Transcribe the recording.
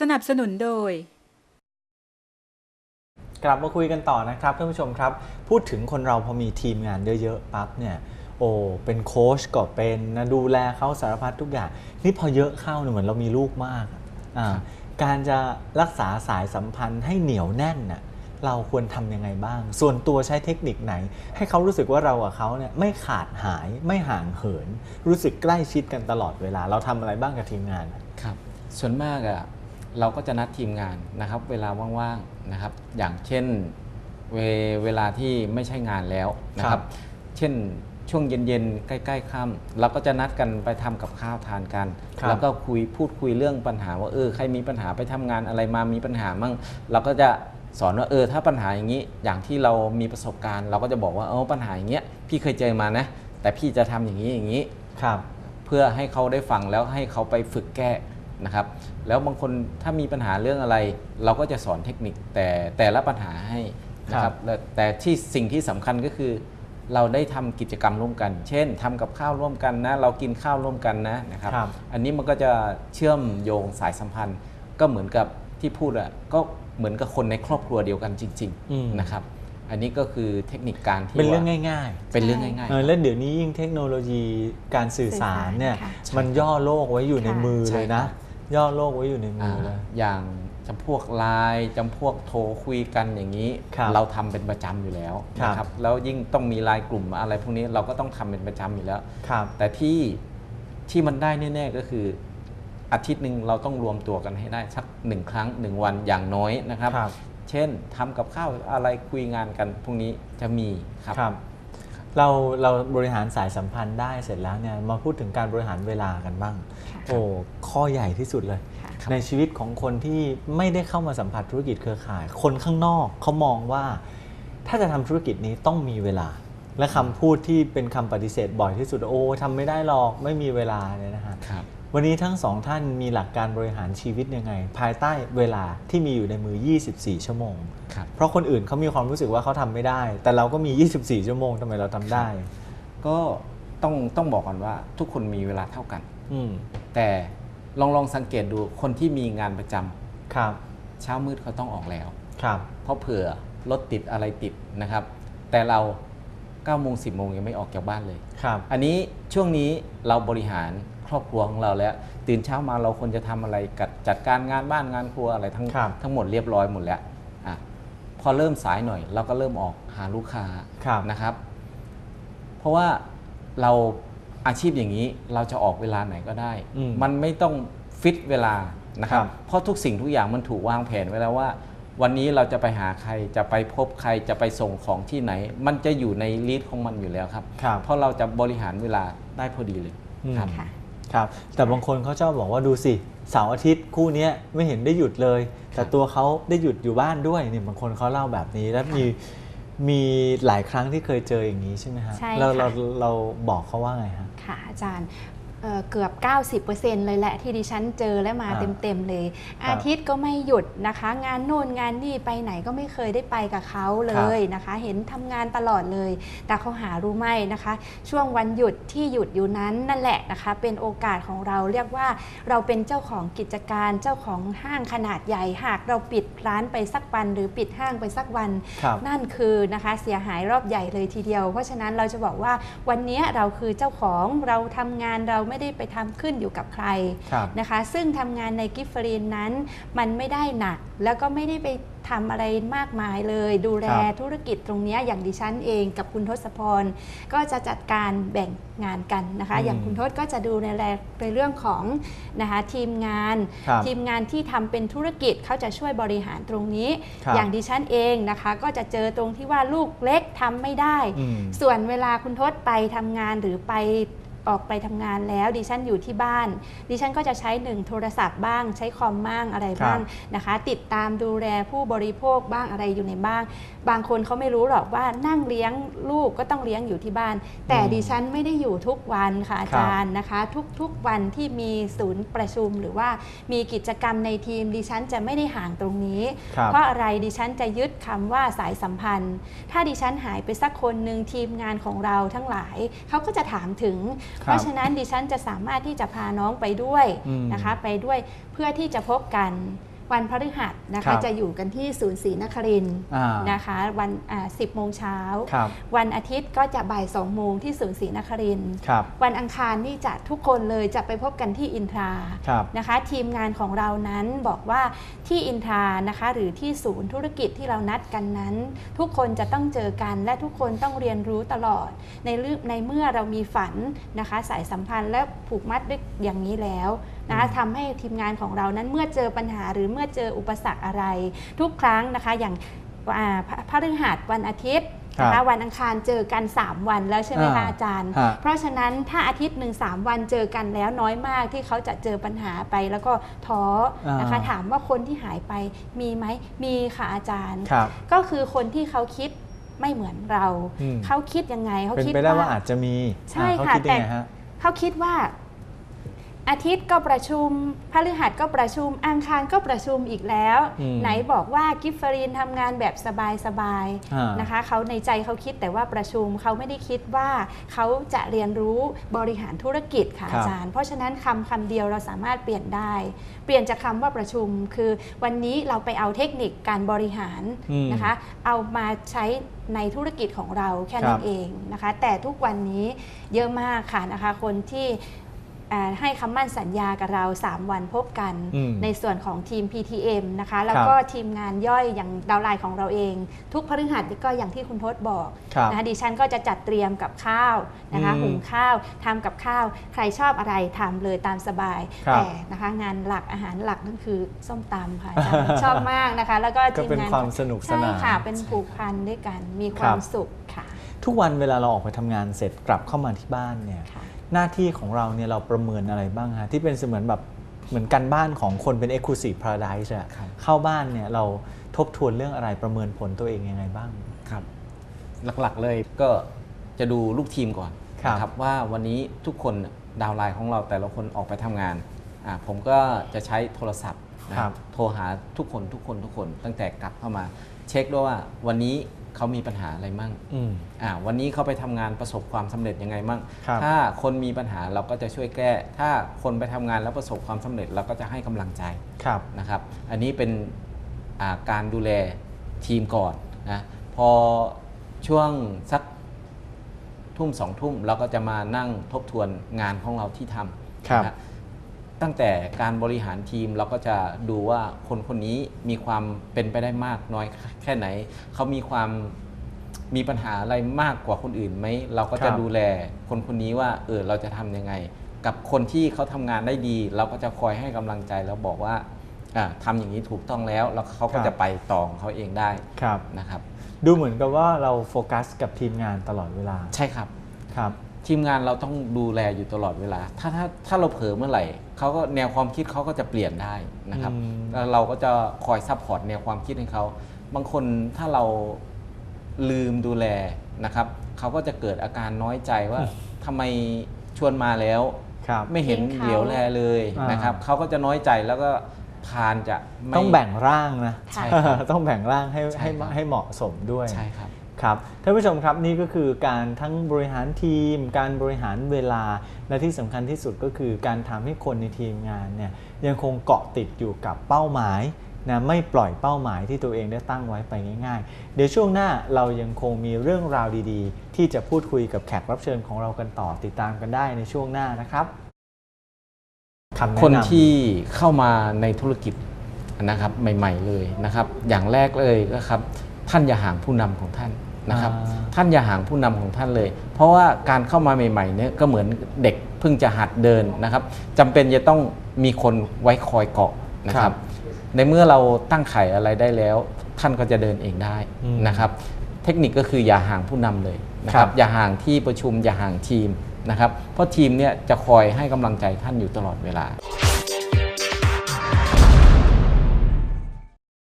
สนับสนุนโดย กลับมาคุยกันต่อนะครับท่านผู้ชมครับ พูดถึงคนเราพอมีทีมงานเยอะๆปั๊บเนี่ยโอ้เป็นโค้ชก็เป็นนะดูแลเขาสารพัดทุกอย่าง นี่พอเยอะเข้าเนี่ยเหมือนเรามีลูกมากอะอ่าการจะรักษาสายสัมพันธ์ให้เหนียวแน่นน่ะเราควรทำยังไงบ้าง ส่วนตัวใช้เทคนิคไหน ให้เขารู้สึกว่าเรากับเขาเนี่ยไม่ขาดหายไม่ห่างเหิน รู้สึกใกล้ชิดกันตลอดเวลา เราทำอะไรบ้างกับทีมงานครับ ส่วนมากอะ เราก็จะนัดทีมงานนะครับ เวลาว่างๆนะครับ อย่างเช่นเวเวลาที่ไม่ใช่งานแล้วนะคครัรับบเช่นช่วงเย็นๆใกล้ๆค่ำเราก็จะนัดกันไปทำกับข้าวทานกัน ครับแล้วก็คุยพูดคุยเรื่องปัญหาว่าเออใครมีปัญหาไปทำงานอะไรมามีปัญหามั่งเราก็จะสอนว่าเออถ้าปัญหาอย่างนี้อย่างที่เรามีประสบการณ์ เราก็จะบอกว่าเออปัญหาอย่างเงี้ยพี่เคยเจอมานะ แต่พี่จะทำอย่างนี้อย่างนี้ ครับ เพื่อให้เขาได้ฟังแล้วให้เขาไปฝึกแก้ นะครับแล้วบางคนถ้ามีปัญหาเรื่องอะไร เราก็จะสอนเทคนิคแต่แต่ละปัญหาให้นะคครัรับบและแต่ที่สิ่งที่สำคัญก็คือ เราได้ทำกิจกรรมร่วมกัน เช่นทำกับข้าวร่วมกันนะเรากินข้าวร่วมกันนะนะครับ ครับ อันนี้มันก็จะเชื่อมโยงสายสัมพันธ์ ก็เหมือนกับที่พูดอะก็เหมือนกับคนในครอบครัวเดียวกันจริงอืม ๆนะครับ อันนี้ก็คือเทคนิคการที่เป็นเรื่องว่าง่ายๆเป็นเรื่องง่ายเออแล้วเดี๋ยวนี้ยิ่งเทคโนโลยีการสื่อสารเนี่ยสื่อสารค่ะมันย่อโลกไว้อยู่ในค่ะมือใช่เลยนะครับ ย่อโลกไว้อยู่ในมือ่าอเลย อย่างจำพวกไลน์จำพวกโทรคุยกันอย่างนี้ ครับเราทำเป็นประจำอยู่แล้วครับ นะครับแล้วยิ่งต้องมีไลน์กลุ่มอะไรพวกนี้เราก็ต้องทำเป็นประจำอยู่แล้ว ครับ แต่ที่ที่มันได้แน่ๆก็คืออาทิตย์หนึ่งเราต้องรวมตัวกันให้ได้สักหนึ่งครั้งหนึ่งวันอย่างน้อยนะครับ ครับ เช่นทำกับข้าวอะไรคุยงานกันพวกนี้จะมีครับ ครับ เราเราบริหารสายสัมพันธ์ได้เสร็จแล้วเนี่ยมาพูดถึงการบริหารเวลากันบ้างค่ะโอ้ข้อใหญ่ที่สุดเลยค่ะครับในชีวิตของคนที่ไม่ได้เข้ามาสัมผัสธุรกิจเครือข่าย คนข้างนอกเขามองว่า ถ้าจะทำธุรกิจนี้ต้องมีเวลา และคำพูดที่เป็นคำปฏิเสธบ่อยที่สุดโอ้ทำไม่ได้หรอกไม่มีเวลาเนี่ยนะฮะครับ วันนี้ทั้งสองท่านมีหลักการบริหารชีวิตยังไง ภายใต้เวลาที่มีอยู่ในมือ 24 ชั่วโมง ครับ เพราะคนอื่นเขามีความรู้สึกว่าเขาทำไม่ได้ แต่เราก็มี 24 ชั่วโมงทำไมเราทำได้ ก็ต้องต้องบอกก่อนว่าทุกคนมีเวลาเท่ากัน อืมแต่ลองลองสังเกตดูคนที่มีงานประจำครับเช้ามืดเขาต้องออกแล้ว ครับ เพราะเผื่อรถติดอะไรติดนะครับ แต่เรา9โมง10โมงยังไม่ออกจากบ้านเลย ครับ อันนี้ช่วงนี้เราบริหาร ครอบครัวของเราแล้ว ตื่นเช้ามาเราควรจะทำอะไรกัดจัดการงานบ้านงานครัวอะไรทั้งครับทั้งหมดเรียบร้อยหมดแล้วอะพอเริ่มสายหน่อย เราก็เริ่มออกหาลูกค้าครับนะครับ เพราะว่าเราอาชีพอย่างนี้เราจะออกเวลาไหนก็ได้อืมมันไม่ต้องฟิตเวลานะครับครับ เพราะทุกสิ่งทุกอย่างมันถูกวางแผนไว้แล้วว่า วันนี้เราจะไปหาใครจะไปพบใครจะไปส่งของที่ไหน มันจะอยู่ในลิสต์ของมันอยู่แล้วครับครับเพราะเราจะบริหารเวลาได้พอดีเลยอืมครับ ค่ะครับแต่บางคนเขาชอบบอกว่าดูสิเสาร์อาทิตย์คู่เนี้ยไม่เห็นได้หยุดเลย แต่ตัวเขาได้หยุดอยู่บ้านด้วยนี่บางคนเขาเล่าแบบนี้แล้วมีมีหลายครั้งที่เคยเจออย่างนี้ใช่ไหมฮะใช่เราค่ะ เราเราบอกเขาว่าไงฮะ ค่ะอาจารย์ เอ่อเกือบ 90%เลยแหละที่ดิฉันเจอและมาอ่าเต็มๆเลยครับอาทิตย์ก็ไม่หยุดนะคะ งานโน่นงานนี่ไปไหนก็ไม่เคยได้ไปกับเขาเลยนะคะ เห็นทำงานตลอดเลย แต่เขาหารู้ไหมนะคะ ช่วงวันหยุดที่หยุดอยู่นั้นนั่นแหละนะคะ เป็นโอกาสของเราเรียกว่าเราเป็นเจ้าของกิจการเจ้าของห้างขนาดใหญ่หากเราปิดร้านไปสักวันหรือปิดห้างไปสักวันครับนั่นคือนะคะเสียหายรอบใหญ่เลยทีเดียว เพราะฉะนั้นเราจะบอกว่าวันนี้เราคือเจ้าของเราทำงานเราไม่ได้ไปทำขึ้นอยู่กับใครครับนะคะ ซึ่งทำงานในกิฟฟรีนนั้น มันไม่ได้หนัก แล้วก็ไม่ได้ไปทำอะไรมากมายเลย ดูแลครับธุรกิจตรงเนี้ยอย่างดิฉันเองกับคุณทศพร ก็จะจัดการแบ่งงานกันนะคะอืมอย่างคุณทศก็จะดูในแลในเรื่องของนะคะทีมงานครับทีมงานที่ทำเป็นธุรกิจเขาจะช่วยบริหารตรงนี้ครับอย่างดิฉันเองนะคะ ก็จะเจอตรงที่ว่าลูกเล็กทำไม่ได้อืมส่วนเวลาคุณทศไปทำงานหรือไป ออกไปทำงานแล้วดิฉันอยู่ที่บ้าน ดิฉันก็จะใช้หนึ่งโทรศัพท์บ้าง ใช้คอมบ้างอะไรบ้างนะคะ ติดตามดูแลผู้บริโภคบ้างอะไรอยู่ในบ้าง บางคนเขาไม่รู้หรอกว่านั่งเลี้ยงลูกก็ต้องเลี้ยงอยู่ที่บ้าน แต่อืมดิฉันไม่ได้อยู่ทุกวันค่ะอาครับจารย์นะคะ ทุกๆวันที่มีศูนย์ประชุมหรือว่ามีกิจกรรมในทีมดิฉันจะไม่ได้ห่างตรงนี้ครับเพราะอะไรดิฉันจะยึดคำว่าสายสัมพันธ์ ถ้าดิฉันหายไปสักคนหนึ่งทีมงานของเราทั้งหลายเขาก็จะถามถึงเพราะฉะนั้นดิฉันจะสามารถที่จะพาน้องไปด้วยอืมนะคะไปด้วยเพื่อที่จะพบกัน วันพฤหัสนะครัคะบจะอยู่กันที่ศูนย์ศรีนครินทร์อ่านะคะวันอ่า10โมงเช้า ครับ วันอาทิตย์ก็จะบ่าย2โมงที่ศูนย์ศรีนครินทร์ครับ วันอังคารนี่จะทุกคนเลยจะไปพบกันที่อินทรา ครับ นะคะทีมงานของเรานั้นบอกว่าที่อินทรานะคะหรือที่ศูนย์ธุรกิจที่เรานัดกันนั้น ทุกคนจะต้องเจอกันและทุกคนต้องเรียนรู้ตลอด ในเรื่องในเมื่อเรามีฝันนะคะสายสัมพันธ์และผูกมัดด้วยอย่างนี้แล้ว นะคะทำให้ทีมงานของเรานั้นเมื่อเจอปัญหาหรือเมื่อเจออุปสรรคอะไร ทุกครั้งนะคะ อย่างอ่าพพฤหัสวันอาทิตย์นะครัคะบวันอังคารเจอกัน 3 วันแล้วใช่ไหมคะอ่าอาจารย์ฮะเพราะฉะนั้นถ้าอาทิตย์หนึ่งสามวันเจอกันแล้วน้อยมากที่เขาจะเจอปัญหาไปแล้วก็ท้อนะคะอ่าถามว่าคนที่หายไปมีไหมมีค่ะอาจารย์ครับก็คือคนที่เขาคิดไม่เหมือนเราอืมเขาคิดยังไงเขาเป็นคิดไปได้ว่าว่าอาจจะมีใช่อ่าเขาค่ะคิดยังไงแต่ฮะเขาคิดว่า อาทิตย์ก็ประชุมพฤหัสก็ประชุม อังคารก็ประชุมอีกแล้วอืมไหนบอกว่ากิฟฟรีนทำงานแบบสบายอ่าๆนะคะเขาในใจเขาคิดแต่ว่าประชุมเขาไม่ได้คิดว่าเขาจะเรียนรู้บริหารธุรกิจค่ะครับอาจารย์ เพราะฉะนั้นคำคำเดียวเราสามารถเปลี่ยนได้ เปลี่ยนจากคำว่าประชุม คือวันนี้เราไปเอาเทคนิคการบริหารอืมนะคะ เอามาใช้ในธุรกิจของเราแค่ครันั้บนเองนะคะ แต่ทุกวันนี้เยอะมากค่ะนะคะ คนที่อ่า ให้คำมั่นสัญญากับเรา 3 วันพบกันอืมในส่วนของทีม PTM นะคะ แล้วก็ทีมงานย่อยอย่างดาวไลน์ของเราเอง ทุกพฤหัสก็อย่างที่คุณทศบอกครับนะคะดิฉันก็จะจัดเตรียมกับข้าวนะคะอืมหุงข้าวทำกับข้าว ใครชอบอะไรทำเลยตามสบายครับแต่นะคะงานหลักอาหารหลักนั่นคือส้มตำค่ะอาจารย์ชอบมากนะคะ แล้วก็ก็ทีมเป็นงานความสนุกสใช่นานค่ะเป็นผูกพันด้วยกันมีคครัวาบมสุขค่ะ ทุกวันเวลาเราออกไปทำงานเสร็จกลับเข้ามาที่บ้านเนี่ยค่ะ หน้าที่ของเราเนี่ยเราประเมินอะไรบ้างฮะที่เป็นเสมือนแบบเหมือนกันบ้านของคนเป็น Exclusive Paradise อะครับเข้าบ้านเนี่ยเราทบทวนเรื่องอะไรประเมินผลตัวเองยังไงบ้างครับ หลักๆเลยก็จะดูลูกทีมก่อนครับนะครับว่าวันนี้ทุกคนดาวน์ไลน์ของเราแต่ละคนออกไปทำงานอ่าผมก็จะใช้โทรศัพท์นะครับโทรหาทุกคนทุกคนทุกคนตั้งแต่กลับเข้ามา เช็คด้วยว่าวันนี้ เขามีปัญหาอะไรมั่งอืมอ่าวันนี้เขาไปทำงานประสบความสำเร็จยังไงมั่งครับถ้าคนมีปัญหาเราก็จะช่วยแก้ ถ้าคนไปทำงานแล้วประสบความสำเร็จเราก็จะให้กำลังใจครับนะครับ อันนี้เป็นอ่าการดูแลทีมก่อนนะพอช่วงสักทุ่มสองทุ่มเราก็จะมานั่งทบทวนงานของเราที่ทำครับนะ ตั้งแต่การบริหารทีมเราก็จะดูว่าคนคนนี้มีความเป็นไปได้มากน้อยแค่ไหน เขามีความมีปัญหาอะไรมากกว่าคนอื่นไหมเราก็ครัจะบดูแลคนคนนี้ว่าเออเราจะทำยังไง กับคนที่เขาทำงานได้ดี เราก็จะคอยให้กำลังใจแล้วบอกว่าอ่าทำอย่างนี้ถูกต้องแล้วแล้วเขาก็จะไปต่อของเขาเองได้ครับนะครับ ดูเหมือนกับว่าเราโฟกัสกับทีมงานตลอดเวลาใช่ครับครับ ทีมงานเราต้องดูแลอยู่ตลอดเวลา ถ้าถ้าถ้าเราเผลอเมื่อไหร่เขาก็แนวความคิดเขาก็จะเปลี่ยนได้นะครับอืมแล้วเราก็จะคอยซัพพอร์ตแนวความคิดให้เขา บางคนถ้าเราลืมดูแลนะครับเขาก็จะเกิดอาการน้อยใจว่าทำไมชวนมาแล้วครับไม่เห็นทิ้งเขา เหลียวแลเลยอ่านนะครับเขาก็จะน้อยใจแล้วก็พานจะไม่ ต้องแบ่งร่างนะ ใช่ต้องแบ่งร่างให้ใช่ให้ครับ ให้เหมาะสมด้วย ใช่ครับ ครับท่านผู้ชมครับนี่ก็คือการทั้งบริหารทีม การบริหารเวลาและที่สำคัญที่สุดก็คือการทำให้คนในทีมงานเนี่ยยังคงเกาะติดอยู่กับเป้าหมายนะไม่ปล่อยเป้าหมายที่ตัวเองได้ตั้งไว้ไปง่าย ๆ เดี๋ยวช่วงหน้าเรายังคงมีเรื่องราวดีๆ ที่จะพูดคุยกับแขกรับเชิญของเรากันต่อติดตามกันได้ในช่วงหน้านะครับคนะคนนที่เข้ามาในธุรกิจนะครับใหม่ ๆ เลยนะครับ อย่างแรกเลยก็ครับท่านอย่าห่างผู้นำของท่าน นะครับอ่าท่านอย่าห่างผู้นำของท่านเลย เพราะว่าการเข้ามาใหม่ๆเนี่ยก็เหมือนเด็กเพิ่งจะหัดเดินนะครับจำเป็นจะต้องมีคนไว้คอยเกาะนะครับ ในเมื่อเราตั้งไข่อะไรได้แล้ว ท่านก็จะเดินเองได้อืมนะครับ เทคนิคก็คืออย่าห่างผู้นำเลยนะคครัรับบอย่าห่างที่ประชุมอย่าห่างทีมนะครับ เพราะทีมเนี่ยจะคอยให้กำลังใจท่านอยู่ตลอดเวลา